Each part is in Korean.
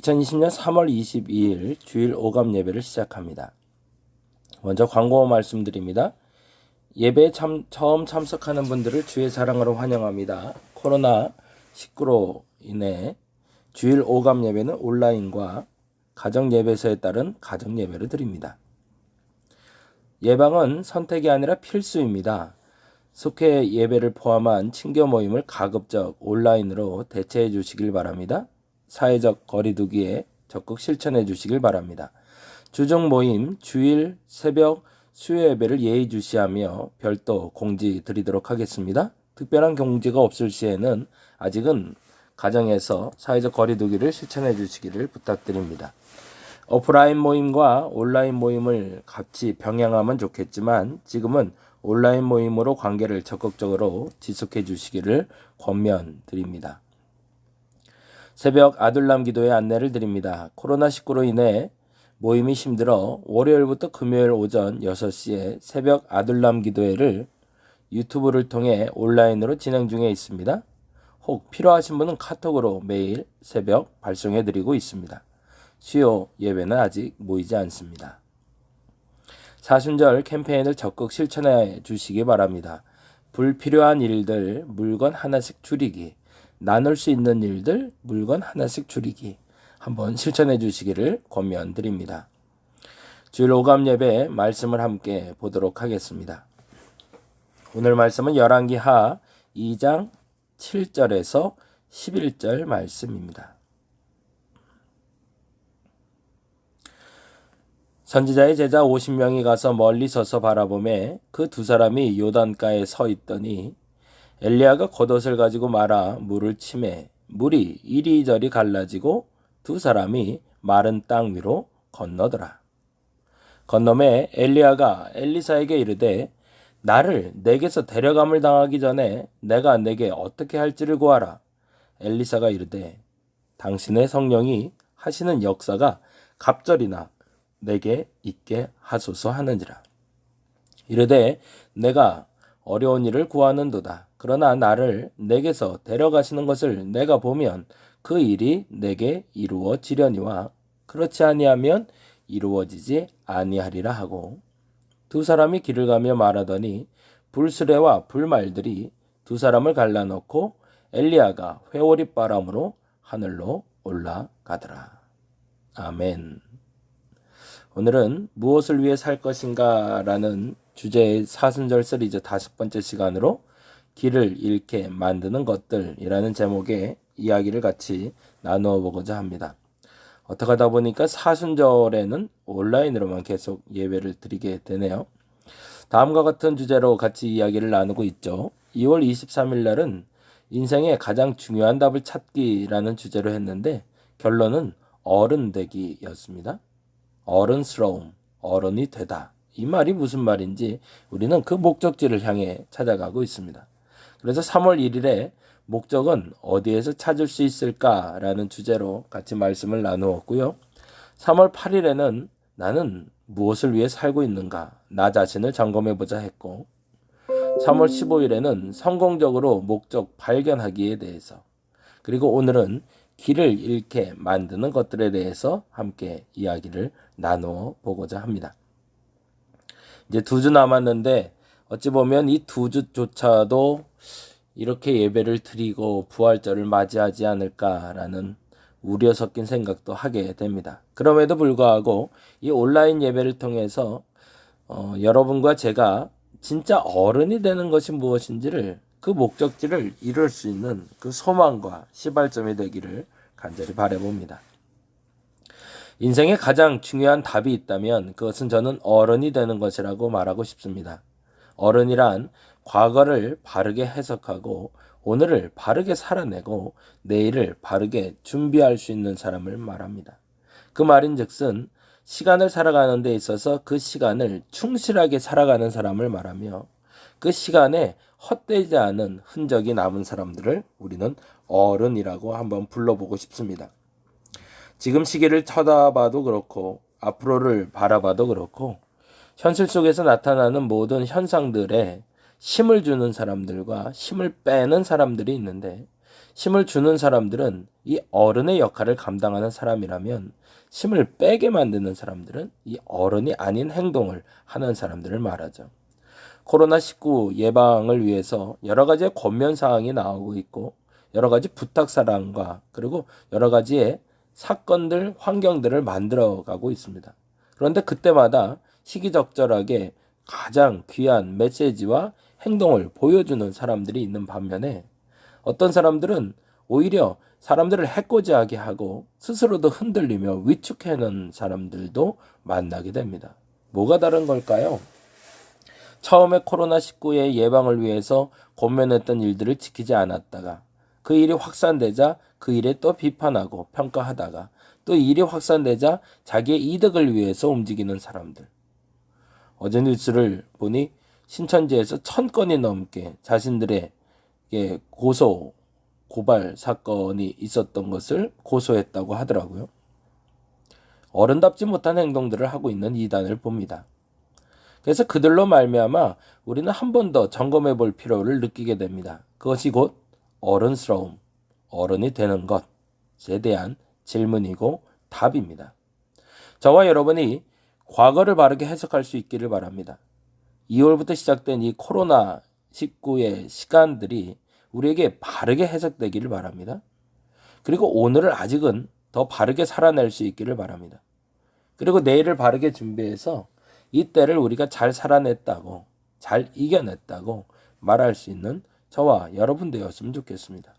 2020년 3월 22일 주일 오감 예배를 시작합니다. 먼저 광고 말씀드립니다. 예배에 참, 처음 참석하는 분들을 주의 사랑으로 환영합니다. 코로나 19로 인해 주일 오감 예배는 온라인과 가정 예배소에 따른 가정 예배를 드립니다. 예방은 선택이 아니라 필수입니다. 속회 예배를 포함한 친교 모임을 가급적 온라인으로 대체해 주시길 바랍니다. 사회적 거리두기에 적극 실천해 주시길 바랍니다. 주중 모임 주일 새벽 수요 예배를 예의주시하며 별도 공지 드리도록 하겠습니다. 특별한 공지가 없을 시에는 아직은 가정에서 사회적 거리두기를 실천해 주시기를 부탁드립니다. 오프라인 모임과 온라인 모임을 같이 병행하면 좋겠지만 지금은 온라인 모임으로 관계를 적극적으로 지속해 주시기를 권면드립니다. 새벽 아들람 기도의 안내를 드립니다. 코로나19로 인해 모임이 힘들어 월요일부터 금요일 오전 6시에 새벽 아들람 기도회를 유튜브를 통해 온라인으로 진행 중에 있습니다. 혹 필요하신 분은 카톡으로 매일 새벽 발송해 드리고 있습니다. 수요 예배는 아직 모이지 않습니다. 사순절 캠페인을 적극 실천해 주시기 바랍니다. 불필요한 일들 물건 하나씩 줄이기, 나눌 수 있는 일들 물건 하나씩 줄이기 한번 실천해 주시기를 권면드립니다. 주일 오감 예배 말씀을 함께 보도록 하겠습니다. 오늘 말씀은 열왕기 하 2장 7절에서 11절 말씀입니다. 선지자의 제자 50명이 가서 멀리 서서 바라보매 그 두 사람이 요단가에 서 있더니 엘리야가 겉옷을 가지고 말아 물을 치매 물이 이리저리 갈라지고 두 사람이 마른 땅 위로 건너더라. 건너매 엘리야가 엘리사에게 이르되 나를 내게서 데려감을 당하기 전에 내가 내게 어떻게 할지를 구하라. 엘리사가 이르되 당신의 성령이 하시는 역사가 갑절이나 내게 있게 하소서 하는지라. 이르되 내가 어려운 일을 구하는도다. 그러나 나를 내게서 데려가시는 것을 내가 보면 그 일이 내게 이루어지려니와 그렇지 아니하면 이루어지지 아니하리라 하고 두 사람이 길을 가며 말하더니 불수레와 불말들이 두 사람을 갈라놓고 엘리야가 회오리 바람으로 하늘로 올라가더라. 아멘. 오늘은 무엇을 위해 살 것인가 라는 주제의 사순절 시리즈 다섯 번째 시간으로 길을 잃게 만드는 것들이라는 제목의 이야기를 같이 나누어 보고자 합니다. 어떻게 하다 보니까 사순절에는 온라인으로만 계속 예배를 드리게 되네요. 다음과 같은 주제로 같이 이야기를 나누고 있죠. 2월 23일 날은 인생의 가장 중요한 답을 찾기라는 주제로 했는데 결론은 어른 되기였습니다. 어른스러움, 어른이 되다. 이 말이 무슨 말인지 우리는 그 목적지를 향해 찾아가고 있습니다. 그래서 3월 1일에 목적은 어디에서 찾을 수 있을까라는 주제로 같이 말씀을 나누었고요. 3월 8일에는 나는 무엇을 위해 살고 있는가, 나 자신을 점검해 보자 했고, 3월 15일에는 성공적으로 목적 발견하기에 대해서, 그리고 오늘은 길을 잃게 만드는 것들에 대해서 함께 이야기를 나누어 보고자 합니다. 이제 두 주 남았는데 어찌 보면 이 두 주조차도 이렇게 예배를 드리고 부활절을 맞이하지 않을까라는 우려 섞인 생각도 하게 됩니다. 그럼에도 불구하고 이 온라인 예배를 통해서 어, 여러분과 제가 진짜 어른이 되는 것이 무엇인지를 그 목적지를 이룰 수 있는 그 소망과 시발점이 되기를 간절히 바래봅니다. 인생에 가장 중요한 답이 있다면 그것은 저는 어른이 되는 것이라고 말하고 싶습니다. 어른이란 과거를 바르게 해석하고 오늘을 바르게 살아내고 내일을 바르게 준비할 수 있는 사람을 말합니다. 그 말인 즉슨 시간을 살아가는 데 있어서 그 시간을 충실하게 살아가는 사람을 말하며 그 시간에 헛되지 않은 흔적이 남은 사람들을 우리는 어른이라고 한번 불러보고 싶습니다. 지금 시기를 쳐다봐도 그렇고 앞으로를 바라봐도 그렇고 현실 속에서 나타나는 모든 현상들에 힘을 주는 사람들과 힘을 빼는 사람들이 있는데 힘을 주는 사람들은 이 어른의 역할을 감당하는 사람이라면 힘을 빼게 만드는 사람들은 이 어른이 아닌 행동을 하는 사람들을 말하죠. 코로나19 예방을 위해서 여러 가지의 권면 사항이 나오고 있고 여러 가지 부탁 사항과 그리고 여러 가지의 사건들, 환경들을 만들어 가고 있습니다. 그런데 그때마다 시기적절하게 가장 귀한 메시지와 행동을 보여주는 사람들이 있는 반면에 어떤 사람들은 오히려 사람들을 해코지하게 하고 스스로도 흔들리며 위축해놓은 사람들도 만나게 됩니다. 뭐가 다른 걸까요? 처음에 코로나19의 예방을 위해서 권면했던 일들을 지키지 않았다가 그 일이 확산되자 그 일에 또 비판하고 평가하다가 또 일이 확산되자 자기의 이득을 위해서 움직이는 사람들. 어제 뉴스를 보니 신천지에서 천 건이 넘게 자신들의 고소 고발 사건이 있었던 것을 고소했다고 하더라고요. 어른답지 못한 행동들을 하고 있는 이단을 봅니다. 그래서 그들로 말미암아 우리는 한 번 더 점검해 볼 필요를 느끼게 됩니다. 그것이 곧 어른스러움, 어른이 되는 것에 대한 질문이고 답입니다. 저와 여러분이 과거를 바르게 해석할 수 있기를 바랍니다. 2월부터 시작된 이 코로나 19의 시간들이 우리에게 바르게 해석되기를 바랍니다. 그리고 오늘을 아직은 더 바르게 살아낼 수 있기를 바랍니다. 그리고 내일을 바르게 준비해서 이 때를 우리가 잘 살아냈다고, 잘 이겨냈다고 말할 수 있는 저와 여러분 되었으면 좋겠습니다.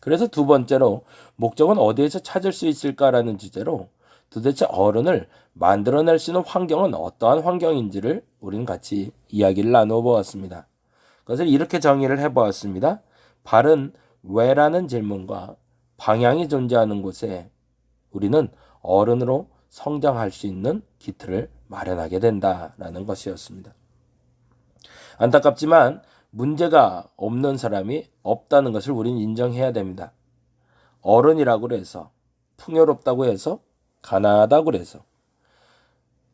그래서 두 번째로 목적은 어디에서 찾을 수 있을까라는 주제로 도대체 어른을 만들어낼 수 있는 환경은 어떠한 환경인지를 우리는 같이 이야기를 나누어 보았습니다. 그것을 이렇게 정의를 해 보았습니다. 바른 왜라는 질문과 방향이 존재하는 곳에 우리는 어른으로 성장할 수 있는 기틀을 마련하게 된다라는 것이었습니다. 안타깝지만 문제가 없는 사람이 없다는 것을 우리는 인정해야 됩니다. 어른이라고 해서 풍요롭다고 해서 가난하다고 해서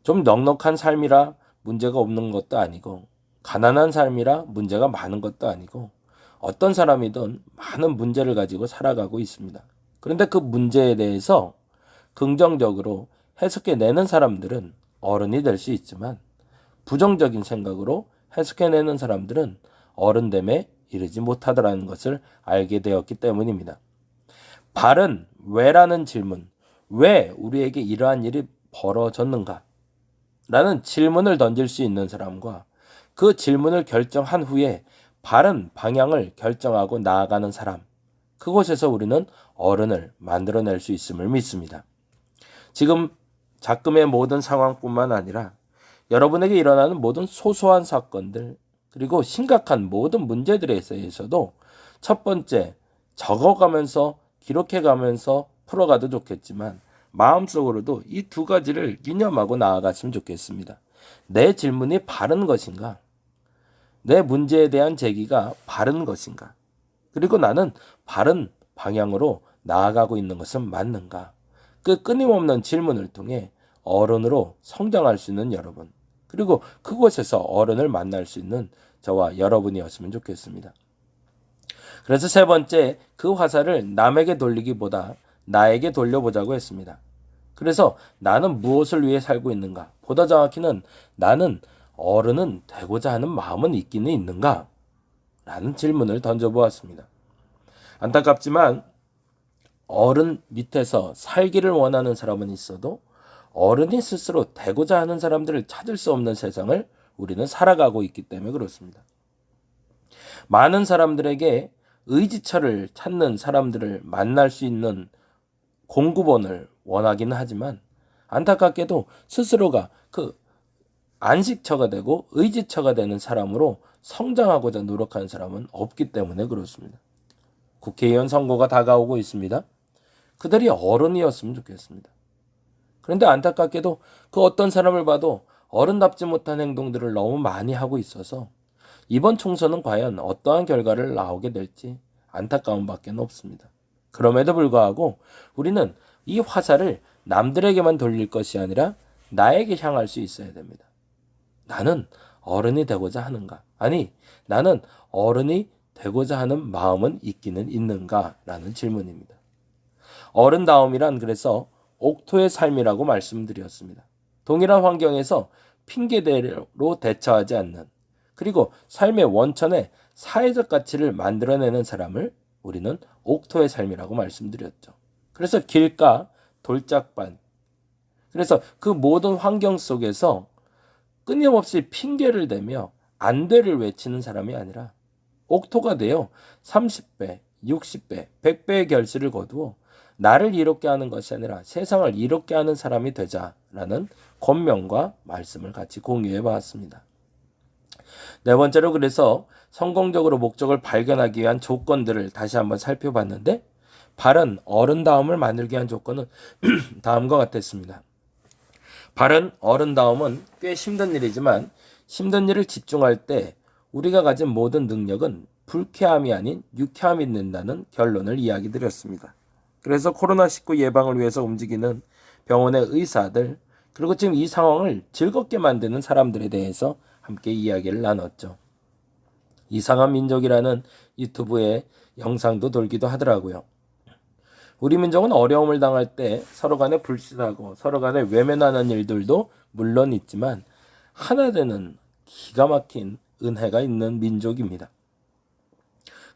좀 넉넉한 삶이라 문제가 없는 것도 아니고 가난한 삶이라 문제가 많은 것도 아니고 어떤 사람이든 많은 문제를 가지고 살아가고 있습니다. 그런데 그 문제에 대해서 긍정적으로 해석해내는 사람들은 어른이 될 수 있지만 부정적인 생각으로 해석해내는 사람들은 어른됨에 이르지 못하더라는 것을 알게 되었기 때문입니다. 바른 왜라는 질문, 왜 우리에게 이러한 일이 벌어졌는가? 라는 질문을 던질 수 있는 사람과 그 질문을 결정한 후에 바른 방향을 결정하고 나아가는 사람. 그곳에서 우리는 어른을 만들어낼 수 있음을 믿습니다. 지금 작금의 모든 상황뿐만 아니라 여러분에게 일어나는 모든 소소한 사건들, 그리고 심각한 모든 문제들에 대해서도 첫 번째, 적어가면서 기록해가면서 풀어가도 좋겠지만 마음속으로도 이 두 가지를 유념하고 나아갔으면 좋겠습니다. 내 질문이 바른 것인가? 내 문제에 대한 제기가 바른 것인가? 그리고 나는 바른 방향으로 나아가고 있는 것은 맞는가? 그 끊임없는 질문을 통해 어른으로 성장할 수 있는 여러분, 그리고 그곳에서 어른을 만날 수 있는 저와 여러분이었으면 좋겠습니다. 그래서 세 번째, 그 화살을 남에게 돌리기보다 나에게 돌려보자고 했습니다. 그래서 나는 무엇을 위해 살고 있는가? 보다 정확히는 나는 어른은 되고자 하는 마음은 있기는 있는가? 라는 질문을 던져보았습니다. 안타깝지만 어른 밑에서 살기를 원하는 사람은 있어도 어른이 스스로 되고자 하는 사람들을 찾을 수 없는 세상을 우리는 살아가고 있기 때문에 그렇습니다. 많은 사람들에게 의지처를 찾는 사람들을 만날 수 있는 공급원을 원하기는 하지만 안타깝게도 스스로가 그 안식처가 되고 의지처가 되는 사람으로 성장하고자 노력하는 사람은 없기 때문에 그렇습니다. 국회의원 선거가 다가오고 있습니다. 그들이 어른이었으면 좋겠습니다. 그런데 안타깝게도 그 어떤 사람을 봐도 어른답지 못한 행동들을 너무 많이 하고 있어서 이번 총선은 과연 어떠한 결과를 나오게 될지 안타까운 밖에 없습니다. 그럼에도 불구하고 우리는 이 화살을 남들에게만 돌릴 것이 아니라 나에게 향할 수 있어야 됩니다. 나는 어른이 되고자 하는가? 아니, 나는 어른이 되고자 하는 마음은 있기는 있는가 라는 질문입니다. 어른다움이란 그래서 옥토의 삶이라고 말씀드렸습니다. 동일한 환경에서 핑계대로 대처하지 않는 그리고 삶의 원천에 사회적 가치를 만들어내는 사람을 우리는 옥토의 삶이라고 말씀드렸죠. 그래서 길가, 돌짝반. 그래서 그 모든 환경 속에서 끊임없이 핑계를 대며 안 돼를 외치는 사람이 아니라 옥토가 되어 30배, 60배, 100배의 결실을 거두어 나를 이롭게 하는 것이 아니라 세상을 이롭게 하는 사람이 되자라는 권명과 말씀을 같이 공유해 보았습니다. 네 번째로 그래서 성공적으로 목적을 발견하기 위한 조건들을 다시 한번 살펴봤는데 바른 어른다움을 만들기 위한 조건은 다음과 같았습니다. 바른 어른다움은 꽤 힘든 일이지만 힘든 일을 집중할 때 우리가 가진 모든 능력은 불쾌함이 아닌 유쾌함이 된다는 결론을 이야기 드렸습니다. 그래서 코로나19 예방을 위해서 움직이는 병원의 의사들, 그리고 지금 이 상황을 즐겁게 만드는 사람들에 대해서 함께 이야기를 나눴죠. 이상한 민족이라는 유튜브에 영상도 돌기도 하더라고요. 우리 민족은 어려움을 당할 때 서로 간에 불신하고 서로 간에 외면하는 일들도 물론 있지만 하나 되는 기가 막힌 은혜가 있는 민족입니다.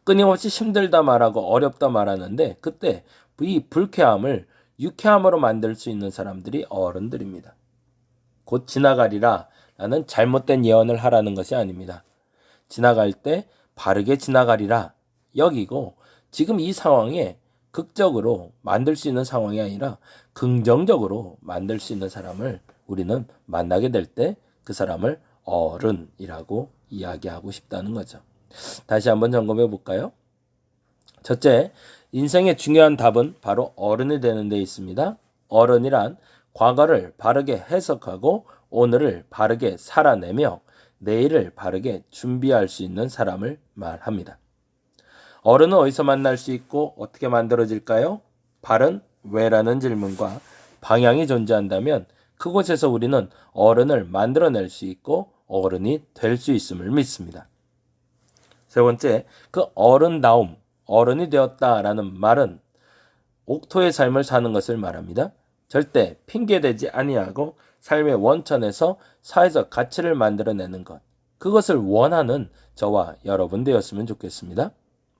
끊임없이 힘들다 말하고 어렵다 말하는데 그때 이 불쾌함을 유쾌함으로 만들 수 있는 사람들이 어른들입니다. 곧 지나가리라 라는 잘못된 예언을 하라는 것이 아닙니다. 지나갈 때 바르게 지나가리라 여기고 지금 이 상황에 극적으로 만들 수 있는 상황이 아니라 긍정적으로 만들 수 있는 사람을 우리는 만나게 될 때 그 사람을 어른이라고 이야기하고 싶다는 거죠. 다시 한번 점검해 볼까요? 첫째, 인생의 중요한 답은 바로 어른이 되는 데 있습니다. 어른이란 과거를 바르게 해석하고 오늘을 바르게 살아내며 내일을 바르게 준비할 수 있는 사람을 말합니다. 어른은 어디서 만날 수 있고 어떻게 만들어질까요? 바른 왜라는 질문과 방향이 존재한다면 그곳에서 우리는 어른을 만들어낼 수 있고 어른이 될 수 있음을 믿습니다. 세 번째, 그 어른다움, 어른이 되었다라는 말은 옥토의 삶을 사는 것을 말합니다. 절대 핑계대지 아니하고 삶의 원천에서 사회적 가치를 만들어내는 것. 그것을 원하는 저와 여러분 되었으면 좋겠습니다.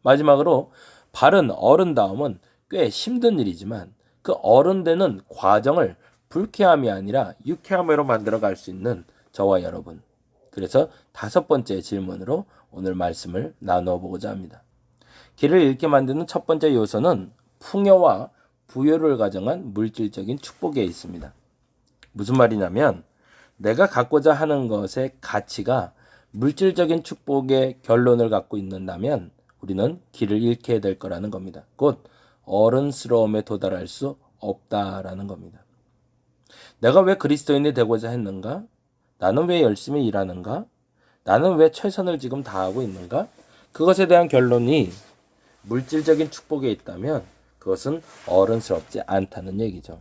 마지막으로 바른 어른다움은 꽤 힘든 일이지만 그 어른되는 과정을 불쾌함이 아니라 유쾌함으로 만들어 갈 수 있는 저와 여러분. 그래서 다섯 번째 질문으로 오늘 말씀을 나누어 보고자 합니다. 길을 잃게 만드는 첫 번째 요소는 풍요와 부여를 가정한 물질적인 축복에 있습니다. 무슨 말이냐면 내가 갖고자 하는 것의 가치가 물질적인 축복의 결론을 갖고 있는다면 우리는 길을 잃게 될 거라는 겁니다. 곧 어른스러움에 도달할 수 없다라는 겁니다. 내가 왜 그리스도인이 되고자 했는가? 나는 왜 열심히 일하는가? 나는 왜 최선을 지금 다하고 있는가? 그것에 대한 결론이 물질적인 축복에 있다면 그것은 어른스럽지 않다는 얘기죠.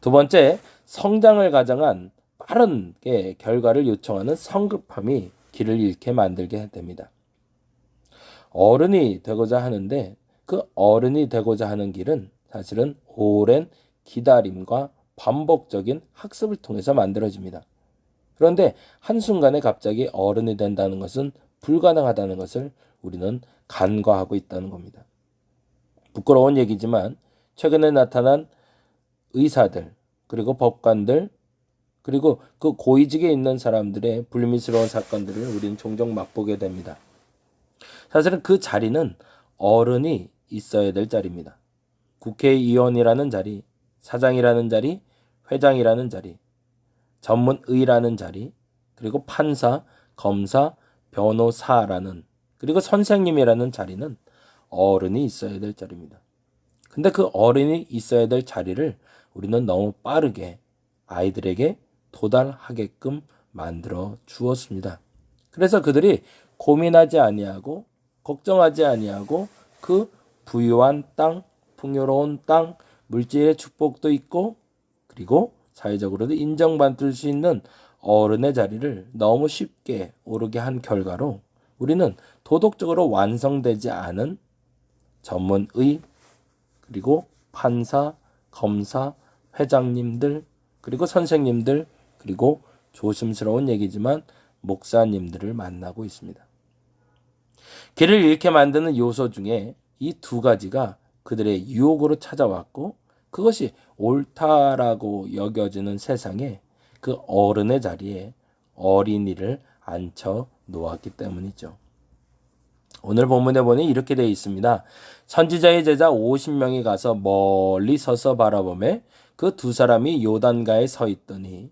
두 번째, 성장을 가정한 빠른 결과를 요청하는 성급함이 길을 잃게 만들게 됩니다. 어른이 되고자 하는데 그 어른이 되고자 하는 길은 사실은 오랜 기다림과 반복적인 학습을 통해서 만들어집니다. 그런데 한순간에 갑자기 어른이 된다는 것은 불가능하다는 것을 우리는 간과하고 있다는 겁니다. 부끄러운 얘기지만 최근에 나타난 의사들, 그리고 법관들, 그리고 그 고위직에 있는 사람들의 불미스러운 사건들을 우리는 종종 맛보게 됩니다. 사실은 그 자리는 어른이 있어야 될 자리입니다. 국회의원이라는 자리, 사장이라는 자리, 회장이라는 자리, 전문의라는 자리, 그리고 판사, 검사, 변호사라는 그리고 선생님이라는 자리는 어른이 있어야 될 자리입니다. 근데 그 어른이 있어야 될 자리를 우리는 너무 빠르게 아이들에게 도달하게끔 만들어 주었습니다. 그래서 그들이 고민하지 아니하고 걱정하지 아니하고 그 부유한 땅, 풍요로운 땅, 물질의 축복도 있고 그리고 사회적으로도 인정받을 수 있는 어른의 자리를 너무 쉽게 오르게 한 결과로 우리는 도덕적으로 완성되지 않은 전문의 그리고 판사, 검사, 회장님들 그리고 선생님들 그리고 조심스러운 얘기지만 목사님들을 만나고 있습니다. 길을 잃게 만드는 요소 중에 이 두 가지가 그들의 유혹으로 찾아왔고 그것이 옳다라고 여겨지는 세상에 그 어른의 자리에 어린이를 앉혀 놓았기 때문이죠. 오늘 본문에 보니 이렇게 되어 있습니다. 선지자의 제자 50명이 가서 멀리 서서 바라보매 그 두 사람이 요단가에 서 있더니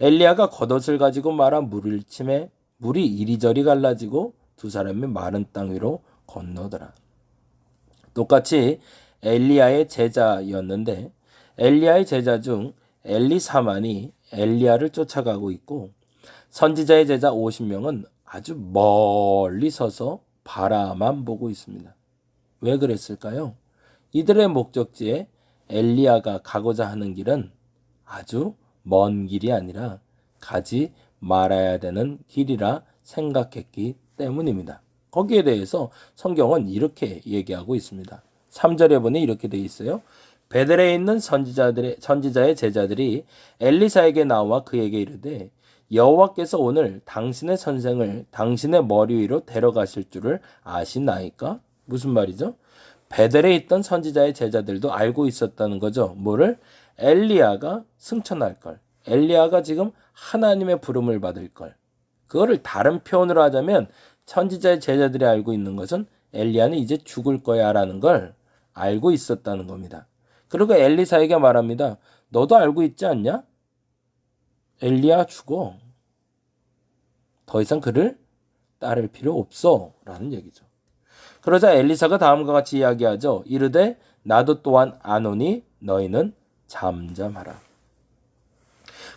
엘리야가 겉옷을 가지고 말아 물을 침에 물이 이리저리 갈라지고 두 사람이 마른 땅 위로 건너더라. 똑같이 엘리야의 제자였는데 엘리야의 제자 중 엘리사만이 엘리야를 쫓아가고 있고 선지자의 제자 50명은 아주 멀리 서서 바라만 보고 있습니다. 왜 그랬을까요? 이들의 목적지에 엘리야가 가고자 하는 길은 아주 먼 길이 아니라 가지 말아야 되는 길이라 생각했기 때문입니다. 거기에 대해서 성경은 이렇게 얘기하고 있습니다. 3절에 보니 이렇게 되어 있어요. 베델에 있는 선지자들의 선지자의 제자들이 엘리사에게 나와 그에게 이르되 여호와께서 오늘 당신의 선생을 당신의 머리 위로 데려가실 줄을 아시나이까? 무슨 말이죠? 베델에 있던 선지자의 제자들도 알고 있었다는 거죠. 뭐를? 엘리야가 승천할 걸. 엘리야가 지금 하나님의 부름을 받을 걸. 그거를 다른 표현으로 하자면 선지자의 제자들이 알고 있는 것은 엘리야는 이제 죽을 거야라는 걸 알고 있었다는 겁니다. 그리고 엘리사에게 말합니다. 너도 알고 있지 않냐? 엘리야 죽어. 더 이상 그를 따를 필요 없어. 라는 얘기죠. 그러자 엘리사가 다음과 같이 이야기하죠. 이르되 나도 또한 아노니 너희는 잠잠하라.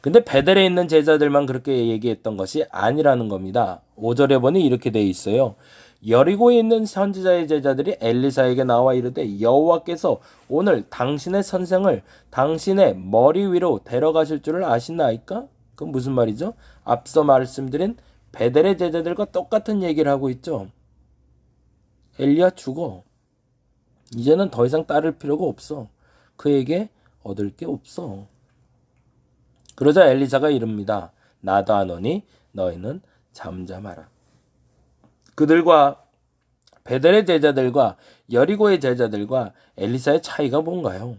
근데 베델에 있는 제자들만 그렇게 얘기했던 것이 아니라는 겁니다. 5절에 보니 이렇게 돼 있어요. 여리고에 있는 선지자의 제자들이 엘리사에게 나와 이르되 여호와께서 오늘 당신의 선생을 당신의 머리 위로 데려가실 줄을 아시나이까? 그건 무슨 말이죠? 앞서 말씀드린 베델의 제자들과 똑같은 얘기를 하고 있죠. 엘리야 죽어. 이제는 더 이상 따를 필요가 없어. 그에게 얻을 게 없어. 그러자 엘리사가 이릅니다. 나도 하노니 너희는 잠잠하라. 그들과 베델의 제자들과 여리고의 제자들과 엘리사의 차이가 뭔가요?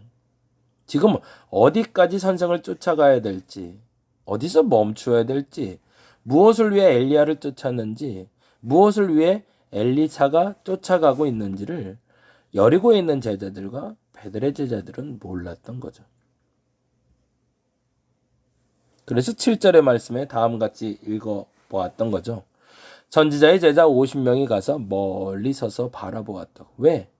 지금 어디까지 선생을 쫓아가야 될지, 어디서 멈추어야 될지, 무엇을 위해 엘리야를 쫓았는지, 무엇을 위해 엘리사가 쫓아가고 있는지를 여리고에 있는 제자들과 베델의 제자들은 몰랐던 거죠. 그래서 7절의 말씀에 다음 같이 읽어 보았던 거죠. 선지자의 제자 50명이 가서 멀리 서서 바라보았다. 왜?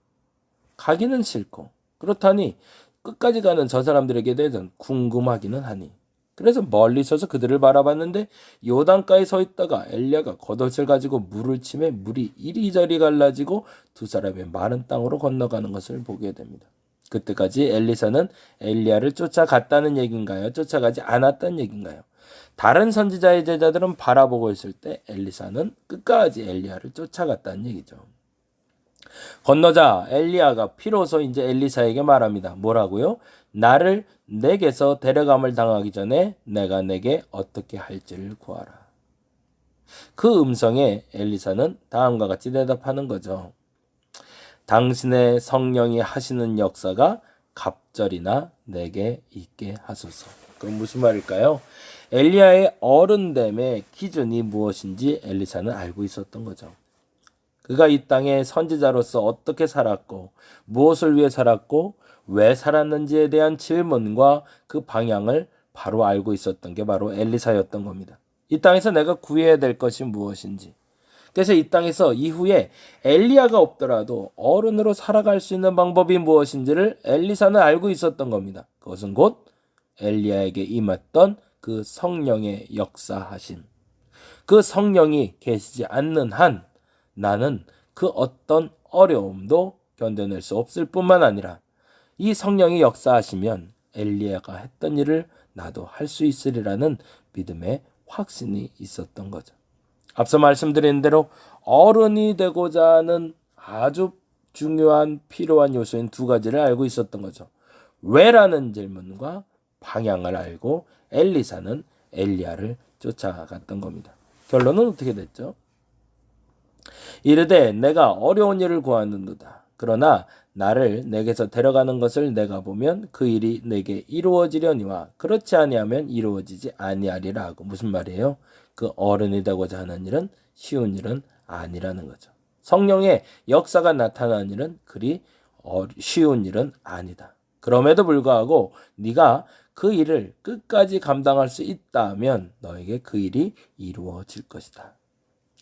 가기는 싫고 그렇다니 끝까지 가는 저 사람들에게 대해서 궁금하기는 하니 그래서 멀리 서서 그들을 바라봤는데 요단가에 서 있다가 엘리야가 겉옷을 가지고 물을 치매 물이 이리저리 갈라지고 두 사람이 마른 땅으로 건너가는 것을 보게 됩니다. 그때까지 엘리사는 엘리야를 쫓아갔다는 얘기인가요? 쫓아가지 않았다는 얘기인가요? 다른 선지자의 제자들은 바라보고 있을 때 엘리사는 끝까지 엘리야를 쫓아갔다는 얘기죠. 건너자 엘리야가 피로서 이제 엘리사에게 말합니다. 뭐라고요? 나를 내게서 데려감을 당하기 전에 내가 내게 어떻게 할지를 구하라. 그 음성에 엘리사는 다음과 같이 대답하는 거죠. 당신의 성령이 하시는 역사가 갑절이나 내게 있게 하소서. 그럼 무슨 말일까요? 엘리야의 어른됨의 기준이 무엇인지 엘리사는 알고 있었던 거죠. 그가 이 땅에 선지자로서 어떻게 살았고 무엇을 위해 살았고 왜 살았는지에 대한 질문과 그 방향을 바로 알고 있었던 게 바로 엘리사였던 겁니다. 이 땅에서 내가 구해야 될 것이 무엇인지. 그래서 이 땅에서 이후에 엘리야가 없더라도 어른으로 살아갈 수 있는 방법이 무엇인지를 엘리사는 알고 있었던 겁니다. 그것은 곧 엘리야에게 임했던 그 성령의 역사하심. 그 성령이 계시지 않는 한 나는 그 어떤 어려움도 견뎌낼 수 없을 뿐만 아니라 이 성령이 역사하시면 엘리야가 했던 일을 나도 할 수 있으리라는 믿음의 확신이 있었던 거죠. 앞서 말씀드린 대로 어른이 되고자 하는 아주 중요한 필요한 요소인 두 가지를 알고 있었던 거죠. 왜라는 질문과 방향을 알고 엘리사는 엘리야를 쫓아갔던 겁니다. 결론은 어떻게 됐죠? 이르되 내가 어려운 일을 구하는도다. 그러나 나를 내게서 데려가는 것을 내가 보면 그 일이 내게 이루어지려니와 그렇지 아니하면 이루어지지 아니하리라 하고 무슨 말이에요? 그 어른이 되고자 하는 일은 쉬운 일은 아니라는 거죠. 성령의 역사가 나타나는 일은 그리 쉬운 일은 아니다. 그럼에도 불구하고 네가 그 일을 끝까지 감당할 수 있다면 너에게 그 일이 이루어질 것이다.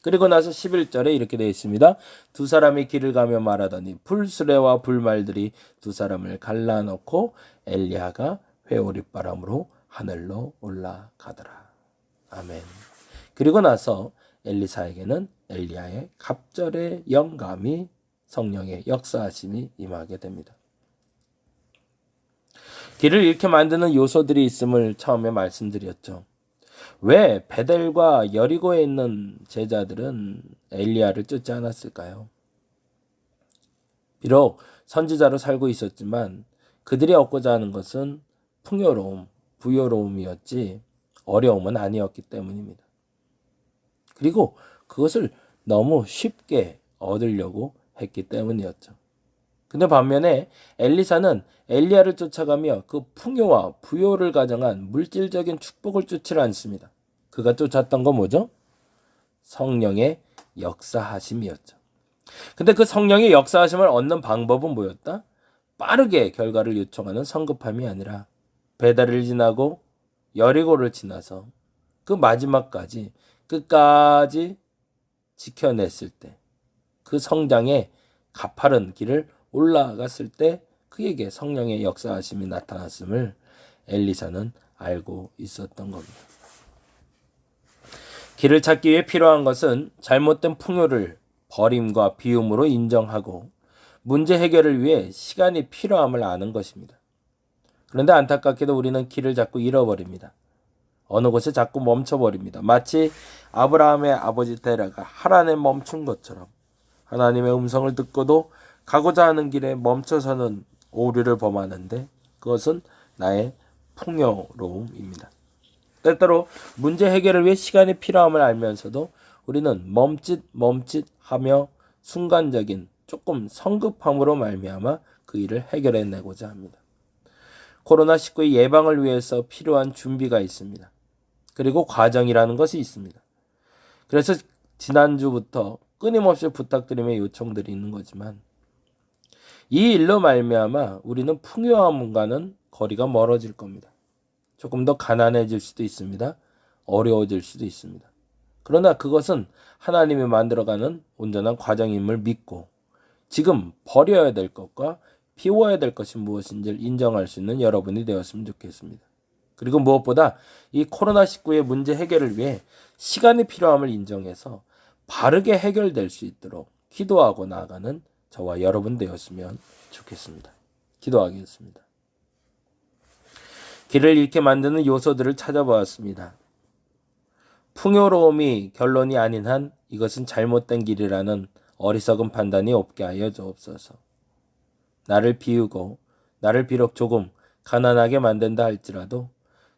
그리고 나서 11절에 이렇게 되어 있습니다. 두 사람이 길을 가며 말하더니 불수레와 불말들이 두 사람을 갈라놓고 엘리야가 회오리바람으로 하늘로 올라가더라. 아멘. 그리고 나서 엘리사에게는 엘리야의 갑절의 영감이 성령의 역사하심이 임하게 됩니다. 길을 잃게 만드는 요소들이 있음을 처음에 말씀드렸죠. 왜 베델과 여리고에 있는 제자들은 엘리야를 쫓지 않았을까요? 비록 선지자로 살고 있었지만 그들이 얻고자 하는 것은 풍요로움, 부요로움이었지 어려움은 아니었기 때문입니다. 그리고 그것을 너무 쉽게 얻으려고 했기 때문이었죠. 근데 반면에 엘리사는 엘리야를 쫓아가며 그 풍요와 부요를 가정한 물질적인 축복을 쫓지 않습니다. 그가 쫓았던 건 뭐죠? 성령의 역사하심이었죠. 근데 그 성령의 역사하심을 얻는 방법은 뭐였다? 빠르게 결과를 요청하는 성급함이 아니라 배달을 지나고 여리고를 지나서 그 마지막까지 끝까지 지켜냈을 때 그 성장의 가파른 길을 올라갔을 때 그에게 성령의 역사하심이 나타났음을 엘리사는 알고 있었던 겁니다. 길을 찾기 위해 필요한 것은 잘못된 풍요를 버림과 비움으로 인정하고 문제 해결을 위해 시간이 필요함을 아는 것입니다. 그런데 안타깝게도 우리는 길을 자꾸 잃어버립니다. 어느 곳에 자꾸 멈춰버립니다. 마치 아브라함의 아버지 테라가 하란에 멈춘 것처럼 하나님의 음성을 듣고도 가고자 하는 길에 멈춰서는 오류를 범하는데 그것은 나의 풍요로움입니다. 때때로 문제 해결을 위해 시간이 필요함을 알면서도 우리는 멈칫 멈칫 하며 순간적인 조금 성급함으로 말미암아 그 일을 해결해내고자 합니다. 코로나19의 예방을 위해서 필요한 준비가 있습니다. 그리고 과정이라는 것이 있습니다. 그래서 지난주부터 끊임없이 부탁드림의 요청들이 있는 거지만 이 일로 말미암아 우리는 풍요함과는 거리가 멀어질 겁니다. 조금 더 가난해질 수도 있습니다. 어려워질 수도 있습니다. 그러나 그것은 하나님이 만들어가는 온전한 과정임을 믿고 지금 버려야 될 것과 비워야 될 것이 무엇인지를 인정할 수 있는 여러분이 되었으면 좋겠습니다. 그리고 무엇보다 이 코로나19의 문제 해결을 위해 시간이 필요함을 인정해서 바르게 해결될 수 있도록 기도하고 나아가는 저와 여러분 되었으면 좋겠습니다. 기도하겠습니다. 길을 잃게 만드는 요소들을 찾아보았습니다. 풍요로움이 결론이 아닌 한 이것은 잘못된 길이라는 어리석은 판단이 없게 하여 주옵소서. 나를 비우고 나를 비록 조금 가난하게 만든다 할지라도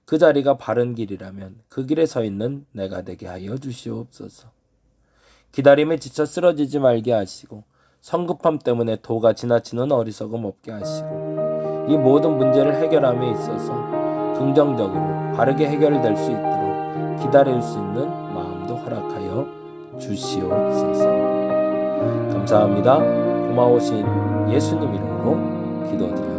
그 자리가 바른 길이라면 그 길에 서 있는 내가 되게 하여 주시옵소서. 기다림에 지쳐 쓰러지지 말게 하시고 성급함 때문에 도가 지나치는 어리석음 없게 하시고 이 모든 문제를 해결함에 있어서 긍정적으로 바르게 해결될 수 있도록 기다릴 수 있는 마음도 허락하여 주시옵소서. 감사합니다. 고마우신 예수님 이름으로 기도드립니다.